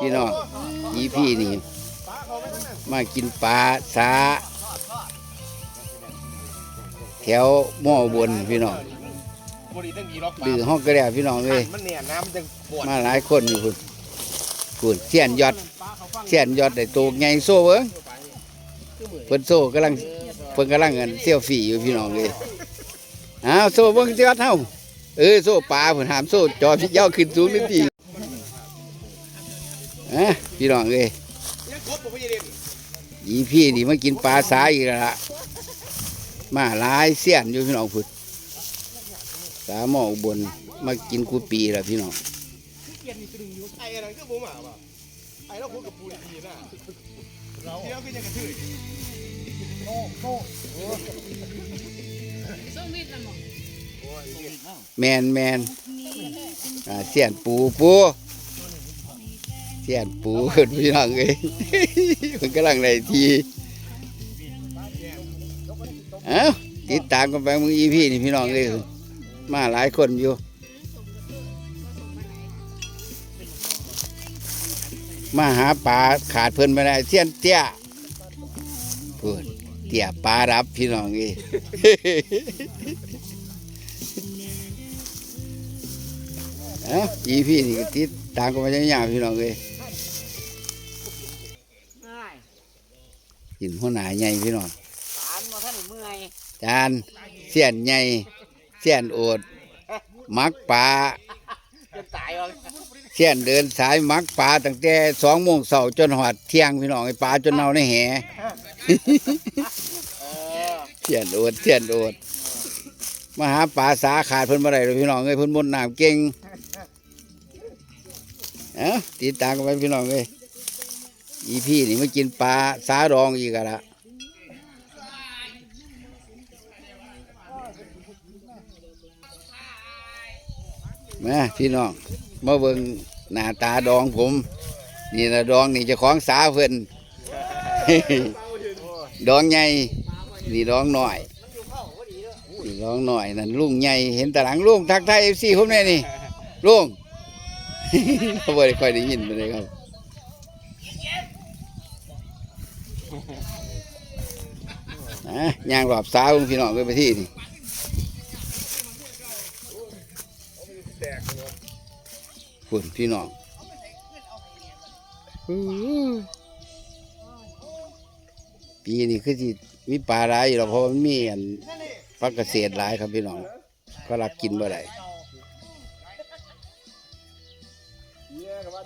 พี่น้องอีพี่นี่ มากินปลาสาแถวหม้อบนพี่น้องบุรีตั้งกี่ล็อกปลาดื้อห้องก็แล้วพี่น้องเลยมันเนี่ยน้ำจังปวดมาหลายคนอยู่คุณคุณเสียนยอดเสียนยอดได้ตัวใหญ่โซ่เบิ้งเพิ่นโซ่กำลังเพิ่นกำลังเงินเซี่ยวฝีอยู่พี่น้องเลยอ้าวโซ่เบิ้งเสียเท่าเออโซ่ปลาเพิ่นหามโซ่จอพี่เย้าขึ้นสูงนิดเดียวอะพี่น้องเลยยังครบผมไม่ได้ยอีพี่นี่มากินปลาสายอีกแล้วล่ะมาหลายเสี้ยนอยู่พี่น้องพุดสาหมออุบนมากินกูปีแล้วพี่น้องไอ้อะไรก็ผมอะป่ะไอ้เราคุยกับปูดีๆนะเราเที่ยวก็ยังกระทืบแมนแมนอ่าเสี้ยนปูปู เสี้ยนปูเพิ่นพี่น้องเอ้ยมันกำลังในทีเอ้าติดตามกันไปมึงอีพี่นี่พี่น้องเลยมาหลายคนอยู่ มาหาปลาขาดเพิ่นไม่ได้เสี้ยนเตี้ยเพูดเตี้ยปลารับพี่น้องเอ้ยเอ้าอีพี่นี่ติดตามกันมาอย่างพี่น้องเลย กินหัวหน้าใหญ่พี่น้องสารมาท่านเมื่อยจานเสียนใหญ่เสียนโอดมักปลาจนตายเอาเสียนเดินสายมักปลาตั้งแต่สองโมงเสาร์จนหอดเที่ยงพี่น้องไอ้ปลาจนเน่าในแห เออเสียนโอดเสียนโอดมาหาปลาสาขาดเพิ่นมาได้เลยพี่น้องเอ้ยเพิ่นมนต์น้ำเก่งเอ้าติดตามกันไปพี่น้องเอ้ย อีพี่นี่ไมากินปลาสาดองอีกอะละมาพี่น้องมาเบิ่งหน้าตาดองผม นี่นะดองนี่จะของสาเพิ่นดองใหญ่นี่ดองหน่อยนี่ร้องหน่อยนั่นลุงใหญ่เห็นตาหลังลุงทักทายเอฟซีผมแน่นี่ลุงเขาบ่ได้ค่อยได้ยินไปเลยครับ อะยางรอบสาวพี่น้องไปไปที่นี่คุณพี่น้องปีนี้คือที่มีปลาหลายอยู่หรอกเพราะมันมีอันพักเกษตรหลายครับพี่น้องก็รักกินบ่ได้เนี่ยกับว่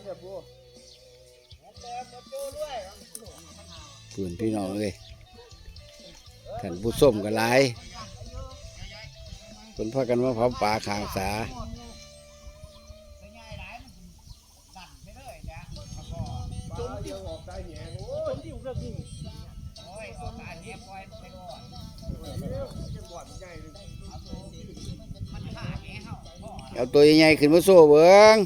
ปืนพี่น้องเลย ท่านผู้ส้มก็หลายคนพากันมาเผาป่าขางสาเอาตัวใหญ่ขึ้นมาโซ่เบิ้ง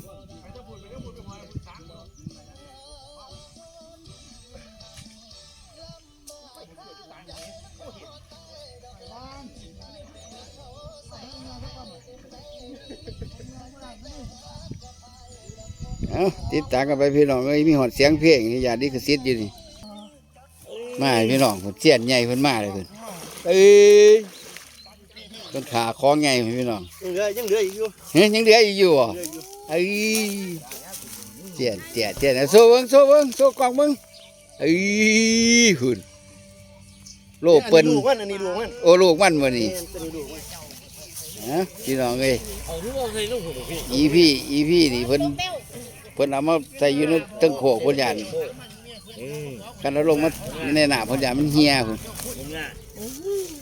เอาติดตามกันไปพี่น้องเอ้ยมีหอดเสียงเพลงให้ญาติดิคสิทธิ์อยู่นี่มาให้พี่น้องผมเสียนใหญ่เพิ่นมาเลยเพิ่นเอ้ยเพิ่นขาคล้องใหญ่ให้พี่น้องยังเหลือยังเหลืออีกอยู่เฮ้ยยังเหลืออีกอยู่อะเหลืออยู่เอ้ยเจียนเจียนเจียนโซ่เบิ้งโซ่เบิ้งโซ่กล่องเบิ้งเอ้ยหุ่นโลกเปิ้นอัลูกมันอันนี้ลูกมันโอ้ลูกมันวันนี้เนี่ยตัวนี้ลูกมันฮะพี่น้องเอ้ยเอาลูกเอาใส่ลูกผมพี่อีพี่อีพี่นี่เพิ่น เพิ่นเอามาใส่อยู่ในตึงโขกเพิ่นยานกันเอาลงมาในหน้าเพิ่นยานมันเหี่ยพุ่นผมน่ะ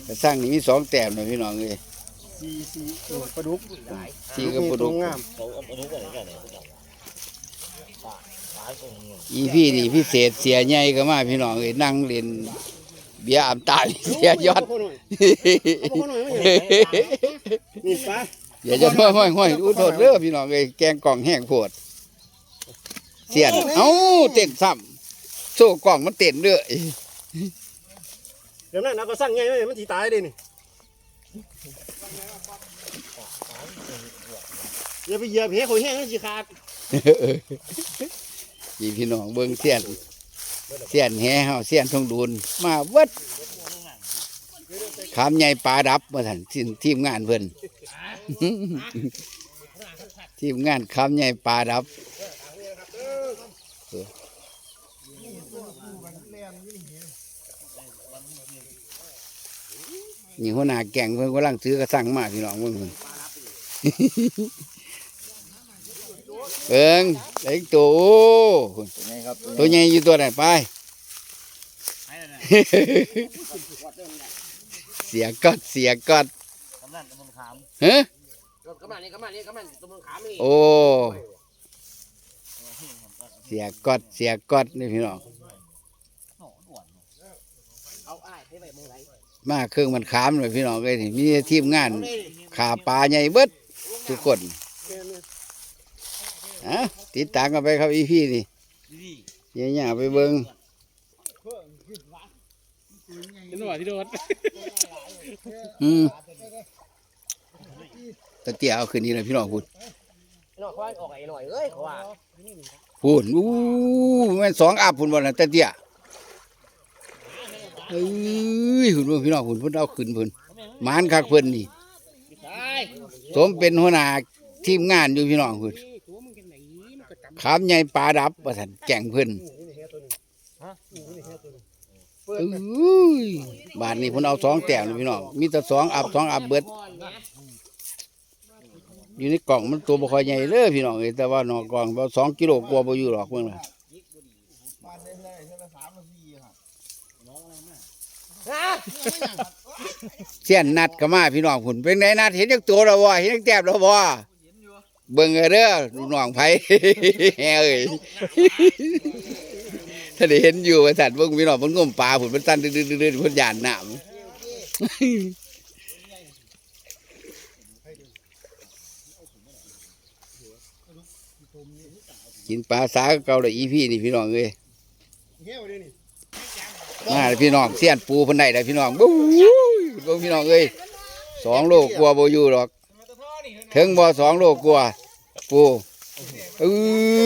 กระสร้างนี่มีสองแต้มนะพี่น้องเอ้ยสีสีโอ้ปลาดุกสีกับปลาดุกตัวงามเขาเอาเอาลูกอะไรกันเนี่ยตายตรงนี้อีพี่นี่พิเศษเสียใหญ่ก็มาพี่น้องเอ้ยนั่งเล่นเบียร์อาบตาเสียยอด เอาพ่อหน่อยเอาพ่อหน่อยไม่ใช่นี่ปลา อย่าจะห้อยห้อยห้อยอู้โทษเด้อพี่น้องเอ้ยแกงกล่องแห้งโพด เสียน เอ้าเต้นซ้ำโซ่กล่องมันเต้นเด้อเดี๋ยวนั้นเอาก็สั่งไงไว้มันสีตายเลยนี่อย่าไปเหยียบเหวเขาแห้งมันสิขาดอพี่พี่น้องเบิ่งเสียน เสียนแห่เฮาเสียนทองดูนมาเวิดขามใหญ่ปลาดับมาท่านทีมทีมงานเพิ่นทีมงานขามใหญ่ปลาดับ นี่หัวหน้าแก่งเพิ่นกำลังซื้อกระสังมาพี่น้องเพิ่นเพิ่นเอิงเล็กตัวโอ้ไงครับตัวใหญ่อยู่ตัวไหนไปเสียกอดเสียกอดกำนันตะมงขามฮะกำนันนี่กำนันนี่กำนันตะมงขามนี่โอ้ เสียกอดเสียกอดนี่พี่น้องเอาอ้ายให้ไปมือไหนมาเครื่องมันขามเลยพี่น้องเลยนี่มีทีมงานขาปลาใหญ่เบิดทุกคนอะติดตามกันไปครับอีพี่นี่ดีเงี้ยๆไปเบิ่งเป็นว่าที่โดนอืมตะเตียเอาคืนนี้เลยพี่น้องพูดหน่อยควายออกไอ้หน่อยเอ้ยเขาว่า พูดอู้แม่นสองอาบพูดบ่น่ะตะเตี้ยเอ้ยพูดบ่พี่น้องพูดเพิ่นเอาขึ้นเพิ่นหมานคักเพิ่นนี่สมเป็นหัวหน้าทีมงานอยู่พี่น้องพูดขามใหญ่ปลาดับว่าซั่นแก่งเพิ่นเอ้ยบาทนี้เพิ่นเอาสองแต้มเลยพี่น้องมีแต่สองอับสองอับเบิด อยู่ในกล่องมันตัวบ่ค่อยใหญ่เลยพี่น้องเอ้ยแต่ว่านอกล่องสองกิโลกว่าบ่อยู่หรอกเพิ่นล่ะเสี้ยนนัดก็มาพี่น้องพุ่นเป็นไงนัดเห็นจักตัวแล้วบ่เห็นจักแต้มแล้วบ่เบิ่งเอาเด้อลูกน้องไผแฮ่เอ้ยถ้าได้เห็นอยู่ว่าสัตว์เบิ่งพี่น้องมันงมปลาพุ่นมันสั่นดื้อๆเพิ่นย่านน้ำ กินปลาสาเก่าเลยอีพี่นี่พี่น้องเอ้ยเงี้ยวดินี่มาเลยพี่น้องเสียนปูเพันได้เลยพี่น้องบู๊ยเบิ่งพี่น้องเอ้ยสองโลกลัวาบ่อยู่หรอกถึงบ่สองโลกลัวาปูเอ้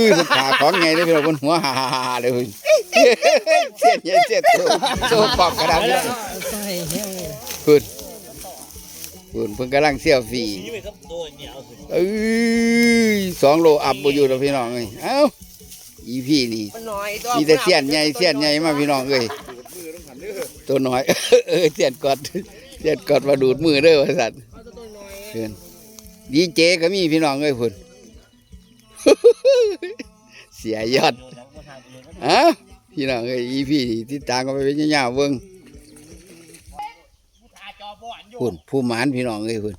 ยมันขาของไงเลยพี่น้องบนหัวฮ่าๆๆเลยเพิ่นเสียนใหญ่เสียนโตโตปอกกระดาษเนี่ยพุ่น พุ่นเพิ่นกำลังเสียวฝีนี่ไปครับตัวเหนียวสุดเอ้ยสองโลอัพบ่อยู่แล้วพี่น้องเอ้ยเอ้าอีพี่นี่มันน้อยมีแต่เสี้ยนใหญ่เสี้ยนใหญ่มาพี่น้องเอ้ยตัวน้อย เออเสี้ยนกอดเสี้ยนกอดมาดูดมือเด้อว่าสัตว์เพื่อนดีเจก็มีพี่น้องเอ้ยพุ่นเสียยอดเอ้าพี่น้องเอ้ยอีพี่นี่ติดตามกันไปเป็นยาวๆเบิ่ง พุ่นผู้หมานพี่น้องเอ้ยพุ่น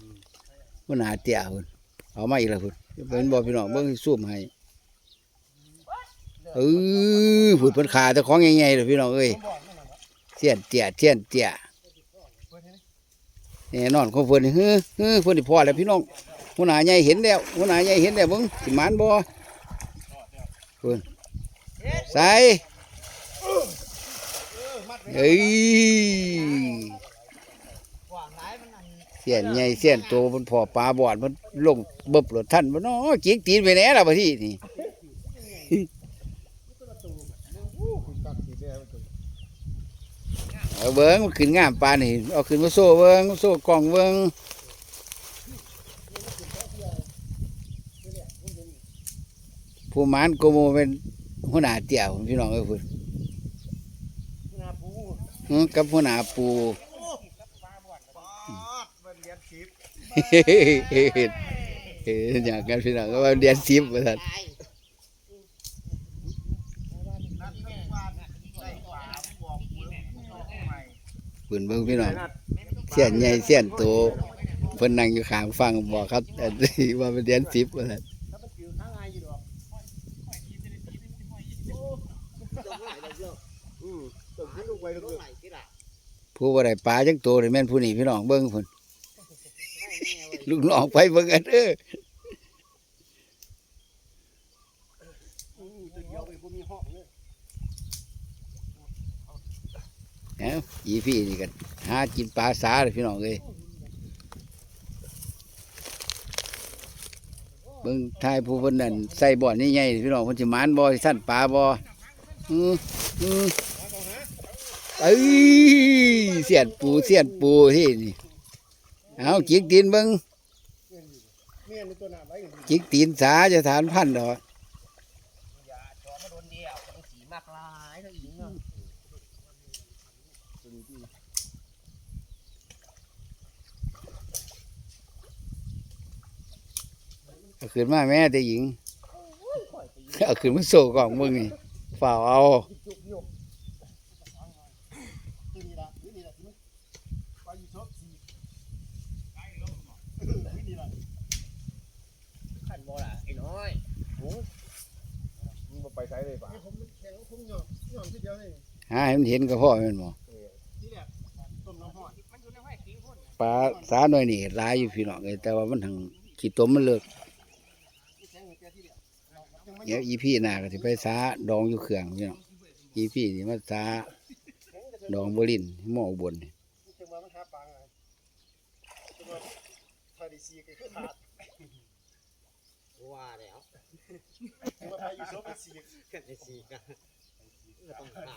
พุ่นหาเตียพุ่นเอามาอีกแล้วพุ่นเป็นบ่พี่น้องเบิ่งสิซูมให้เออผุดเป็นขาแต่ของใหญ่ๆเลยพี่น้องเอ้ยเทียนเตี่ยเทียนเตี่ยแน่นอนของเพิ่นนี่เฮ้อเฮ้อเพิ่นนี่พอแล้วพี่น้องหัวหน้าใหญ่เห็นแล้วหัวหน้าใหญ่เห็นแล้วเบิ่งสิมานบ่เพิ่นใส่เอ้ย สียนใหญ่เสียนโตมันพอปลาบอดมันลงเบิบรถท่านบ่เนาะจิกตีนไปแหน่ล่ะบ่ที่นี่เอาเบิ้งมันขึ้นงามปลานี่เอาขึ้นมาโซ่เบิ้งโซ่กล่องเบิ้งผู้หมานโกโมเป็นหัวหน้าเตี่ยวพี่น้องเอ้ยพุ่นอืมกับหัวหน้าปู มันเรียนคลิป เฮ้ย อยางกันพี่น้องก็ว่าเรียนซิบว่าซั่นเพิ่นเบิ่งพี่น้องเสียนใหญ่เสียนโตเพิ่นนั่งอยู่ข้างฟังบอกครับว่าเป็นเดือนสิบว่าซั่นอืมต้องให้ลูกไว้ลูกผู้บ่ได้ปลาจังโตนี่แม่นผู้นี้พี่น้องเบิ่งพุ่น ลูกน้องไปเบิ่งกันเด้ออเดียวไปบ่มีหองเลยเอ้าอีพี่นี่กันหากินปลาสาเลยพี่น้องเอ้ยเบิ่งทายผู้เพิ่นนั่นใส่บ่อนใหญ่ๆพี่น้องเพิ่นสิมานบ่สิสั่นปลาบ่อืออือเอ้ยเสียนปูเสียนปูที่นี่เอาจิกตีนเบิ่ง จิกตีนสาจะฐานพันดอกอย่าจอมาโดนเดียวต้องสีมากลายทั้งหญิงเนาะเอาขึ้นมาแม่แต่หญิง เอาขึ้นมาโซ่กล่องมึงนี่ฝ่าเอา ตัวนี้ละตัวนี้ละที่มันไปอยู่ชอบสีนี่ละ ขันบ่ล่ะไอ้น้อย มึงไปใช้ เลยป่ะผมแข็งผมหย่อนหย่อนทีเดียวนี่หาให้มันเห็นก็พ่อแม่นบ่นี่แหละต้มน้ำห้อยปลาสาหน่อยนี่หลายอยู่พี่น้องเอ้ยแต่ว่ามันทางขี้ตมมันเลิกแข็งแก่ที่เดียวเดี๋ยวอีพี่หน้าก็สิไปสาดองอยู่เครื่องพี่น้องอีพี่นี่มาสาดองบ่ลินหม้ออุบลนี่จังหวะมันหาปลาไงจังหวะทาดีซีก็คือขาดว่าแล้วจังห วะพายุโซเป็นสีกันไอ้สีกันต้องขาด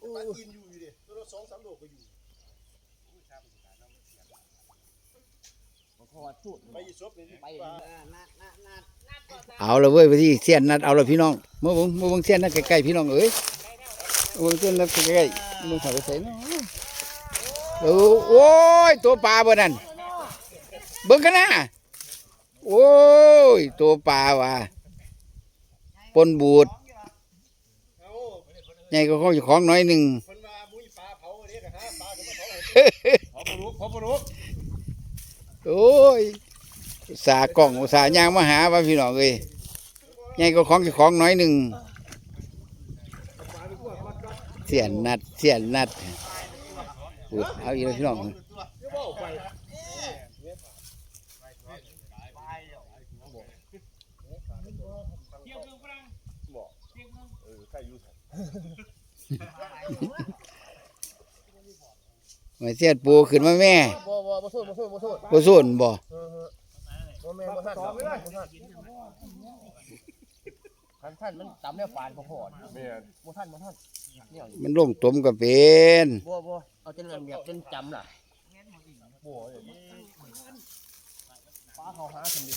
ปลากินอยู่อยู่ดิตัวละสองสามโลก็อยู่ขอจุดไปอยู่ซบนี่ไปปลานานานาเอาละเว้ยไปที่เสียนนัดเอาละพี่น้องมาเบิ่งมาเบิ่งเสียนนัดใกล้ๆพี่น้องเอ้ยมาเบิ่งเสียนนัดใกล้ๆมึงเข้าไปใส่เนาะโอ้โอ้ยตัวปลาบ่นั่นเบิ่งกันนะ โอ้ย ตัวปลาว่ะปนบูดเอาใหญ่ก็ของเจ้าของน้อยหนึงคนว่ามุ้ยปลาเผาเนี่ยกะฮะปลาก็มาเผาให้เผาปลุกเผาปลุกโอ้ยอุตสาห์กล่องอุตสาห์ย่างมาหาว่าพี่น้องเอ้ยใหญ่ก็ของเจ้าของน้อยหนึ่งเสียนนัดเสียนนัดอุ๊ยเอาอีกแล้วพี่น้อง เออใคร อยู่มาเสียนปูขึ้นมาแม่บ่บ่บ่สู้บ่สู้บ่สู้บ่ส่วนบ่บ่แม่บ่ทันบ่ทันคันท่านมันตำแล้วฝานบ่พอแม่นบ่ทันบ่ทันเนี่ยมันลงตมก็เป็นบ่บ่เอาจนเรื่องแบจนจำล่ะบัวเนี่ยปลาเขาหาสมดิ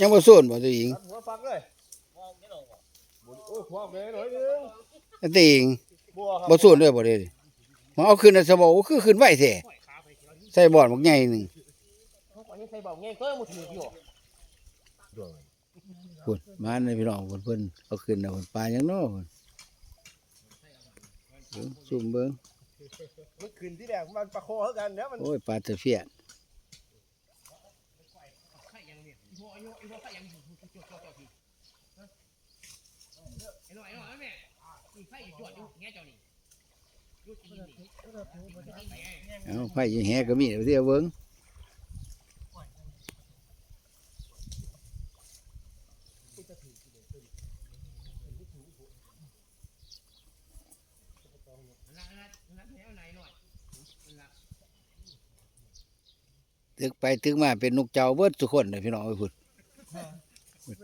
ยังบ่ส่วนบ่ตัวหญิงตัดหัวฟักเลย โอ้ยหัวแม่หน่อยนึงอันตัวหญิงบัวครับบ่ส่วนด้วยบ่เด้ดิมาเอาขึ้นน่ะซะบ่โอ้คือขึ้นไว้แท้ใส่บ่อนบักใหญ่หนึงเขาก็ยังใส่เบาเงี้ยก็บ่ถืออยู่พุ่นมาในพี่น้องเพิ่นเพิ่นเอาขึ้นน่ะเพิ่นปลาหยังเนาะเพิ่นเบิ่งซุ่มเบิ่งมันขึ้นที่แรกมันปลาคอกันเนี่ยมันโอ้ยปลาตะเพียนไอ้ หน่อยไอ้หน่อยแม่อีไฟอยู่จวดอยู่แง่เจ้านี่อยู่ที่นี่เอาไผยิงแหก็มีเอาเสียเบิ่งนั่นนั่นนั่นแถวไหนหน่อยตึกไปตึกมาเป็นนกเจ้าเบิดทุกคนเลยพี่น้องเอ้ยพุ่น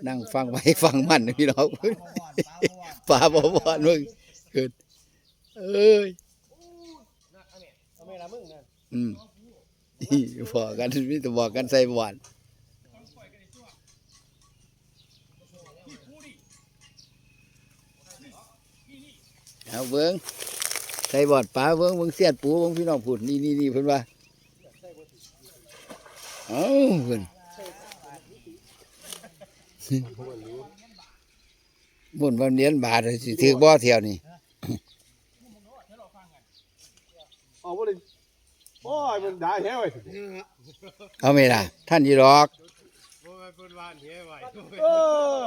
นั่งฟังไปฟังมันนะพี่น้องพุ่น ปลาบ่บ่อนมึงเกิดเอ้ยเอาแม่ละมึงนั่นอืมพอกันมีแต่บอกกันใส่บ่อนเอาเบิ่งใส่บอดปลาเบิ่งเบิ่งเสียดปูเบิ่งพี่น้องพูดนี่นี่นี่เพิ่นว่าเอ้าเพิ่น บ่นว่าเนียนบาทเลยสิถือบ่เที่ยวนี่เอาบ่ได้โอ้ยมันได้แท้เว้ยเอาไหม่ล่ะ ท่านยีดอกบ่มันเป็นวานแท้ไว้เออ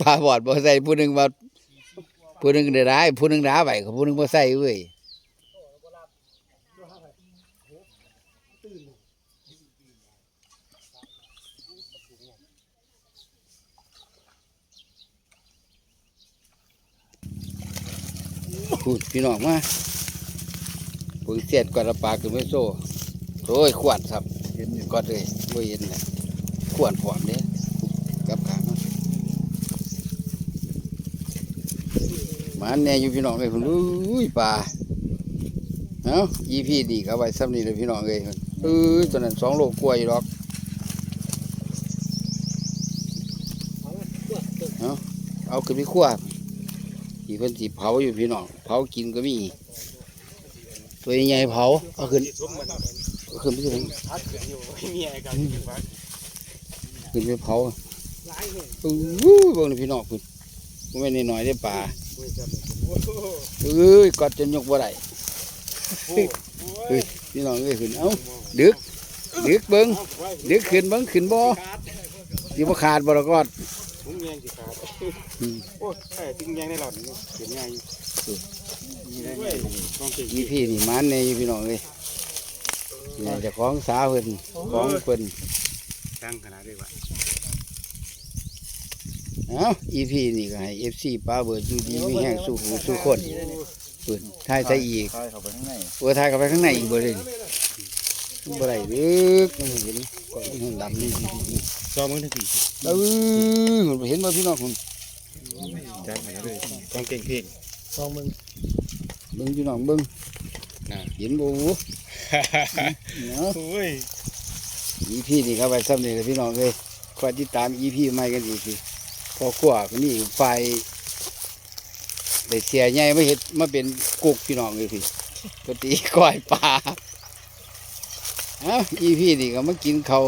ปลาบอดบ่ใส่ผู้หนึงว่าผู้หนึงได้ร้ายผู้หนึงด่าไว้ก็ผู้หนึงบ่ใส่เว้ย พูดพี่น้องมาปุ๋ยเสียดกว่าละปลาคือไม่โซ่โอ้ยขวดครับเห็นก็เลยบ่เห็นเลยขวดผอมเด้กับขางมันหมาแน่อยู่พี่น้องเลยคุณอุ้ยปลาเอ้าอีพี่ดีครับไว้ซ้ำนี่เลยพี่น้องเลยเพิ่นเอ้ยตัวนั้นสองโลกลัวาอยู่หรอกเอาเอาขึ้นไปคั่ว อีเพิ่นสิเผาอยู่พี่น้องเผากินก็มี ตัวใหญ่ๆเผาเอาขึ้นเอาขึ้นไปสิพัดเกิดอยู่ไม่มีอะไรขึ้นไปเผาหลายเลยอู้บิ่งนี่พี่น้องพุ่นบ่แม่นน้อยได้ป่าโอ้ยจำโอ้โหเอ้ยกอดจนยกบ่ได้เฮ้ยพี่น้องเอ้ยขึ้นเอ้าดึกดึกเบิ่งดึกขึ้นเบิ่งขึ้นบ่สิบ่ขาดบ่ละกอด มโอ้ยใช่ถุงแยงในหลอดนี่เขียนง่ายอยู่นี่ได้ไงลองเก่งอีพี่นี่มันแน่อยู่พี่น้องเอ้ยนี่เจ้าของสาวเพิ่นของเพิ่นตั้งขนาดด้วยวะเอ้าอีพี่นี่ก็ให้ FC ป้าเบิดอยู่ดีมีแห้งสู้หูสู้คนเพิ่นทายใส่อีกคอยเข้าไปข้างใน เปิดทายเข้าไปข้างในอีกเบ่เลย บ่ได้ดึกมันเห็นก่อนมันเห็นดำนี่ซอมมือทั้งสี่เออมันเห็นบ่พี่น้องคุณจ้างขนาดเลยต้องเก่งเพ่งสองมึงเบิ่งพี่น้องเบิ่งน่ะเห็นบ่วูเนาะโอ้ยอีพีนี่ครับไปซ้ำนี่เลยพี่น้องเอ้ยคอยติดตามอีพีใหม่กันอีกทีพอขวาก็นี่ไฟได้เสียใหญ่มาเฮ็ดมาเป็นกุกพี่น้องเลยพี่ปกติก้อยปลาเอ้าอีพี่นี่ก็มากินเขา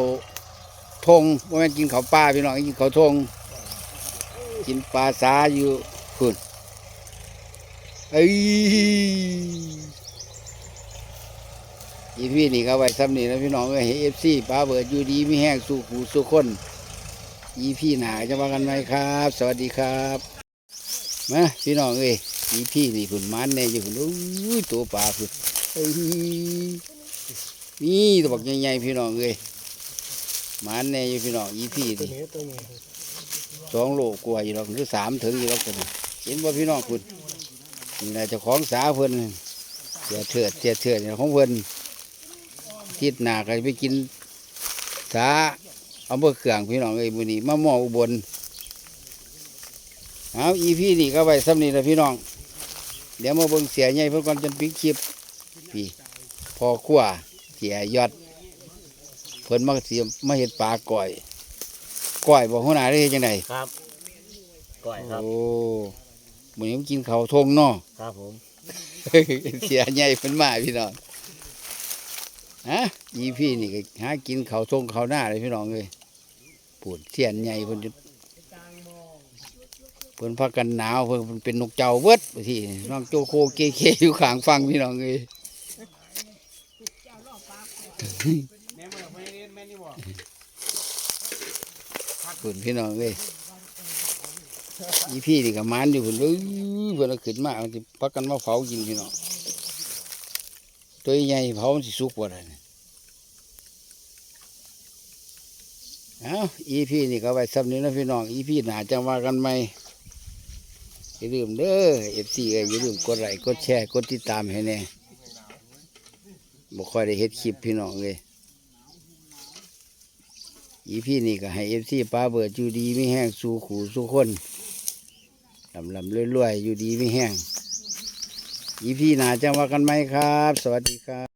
ทงบ่แม่นกินเขาปลาพี่น้องกินข้าทง กินปลาสาอยู่คุณเอ้ยอีพี่นี่ก็ไว้ซ้ำนี่นะพี่น้องเอ้ยเอฟซีป้าเบิดอยู่ดีไมีแห้งสู้หูสู้คนอีพี่หนาจะว่ากันไหมครับ สวัสดีครับมาพี่น้องเอ้ยอีพี่นี่ขุนมันแน่อยู่ขุนอุ้ยตัวปลาขุนเอ้ย นี่ตัวบักใหญ่ๆพี่น้องเอ้ยมันแน่อยู่พี่น้องอีพี่นี่นี้ตัวนี้สองโลกว่าอยู่หรอกหรือสามถึงอยู่หรอกกันเห็นว่าพี่น้องคุณนี่แหละเจ้าของสาเพิ่นเสียเถิดเสียเถิดเนี่ยของเพิ่นทิศหนาก็ไปกินสาเอาเบอเครื่องพี่น้องเอ้ยมื้อนี้มาหม้ออุบลเอาอีพี่นี่ก็ไว้ซ้ำนี่ละพี่น้อง เดี๋ยวมาเบิ่งเสียใหญ่เพื่อก่อนจนปิดคลิปพี่พอขั้ว เสียยอดเพิ่นมาเสียมาเห็ดปลาก่อยก่อยบอกหัวหน้าได้เฮ็ดจังไดครับก่อยครับโอ้มื้อนี้มันกินข้าวทงเนาะครับผม เสียใหญ่เพิ่นมาพี่น้องฮะอีพี่นี่ก็หากินเขาวทงเขาวหน้าเลยพี่น้องเลยปวดเสียนใหญ่เพิ่นจะเพิ่นพักกันหนาวเพิ่นเป็นนกเจ้าเวิดไปที่น้องโจโคเกเคอยู่ข้างฟังพี่น้องเลย แม่นพี่น้องเลยอีพี่นี่ก็มันอยู่เพิ่นเอ้ยเพิ่นเอาขึ้นมามันสิพักกันมาเผากินพี่น้องตัวใหญ่เผามันสิสุกบ่ได้เนี่ยเอาอีพีนี่ก็ไว้ซ้ำนี้นะพี่น้องอีพีหนาจะมากันไหมอย่าลืมเด้อเอฟซีอย่าลืมกดไลค์กดแชร์กดติดตามให้แน่ บ่ค่อยได้เฮ็ดคลิปพี่น้องเลยอีพี่นี่ก็ให้เอฟซีป้าเบิดอยู่ดีไม่แห้งสู่ขู่สู่คนลำลำรวยๆอยู่ดีไม่แห้งอีพีหนาจะมากันไหมครับ สวัสดีครับ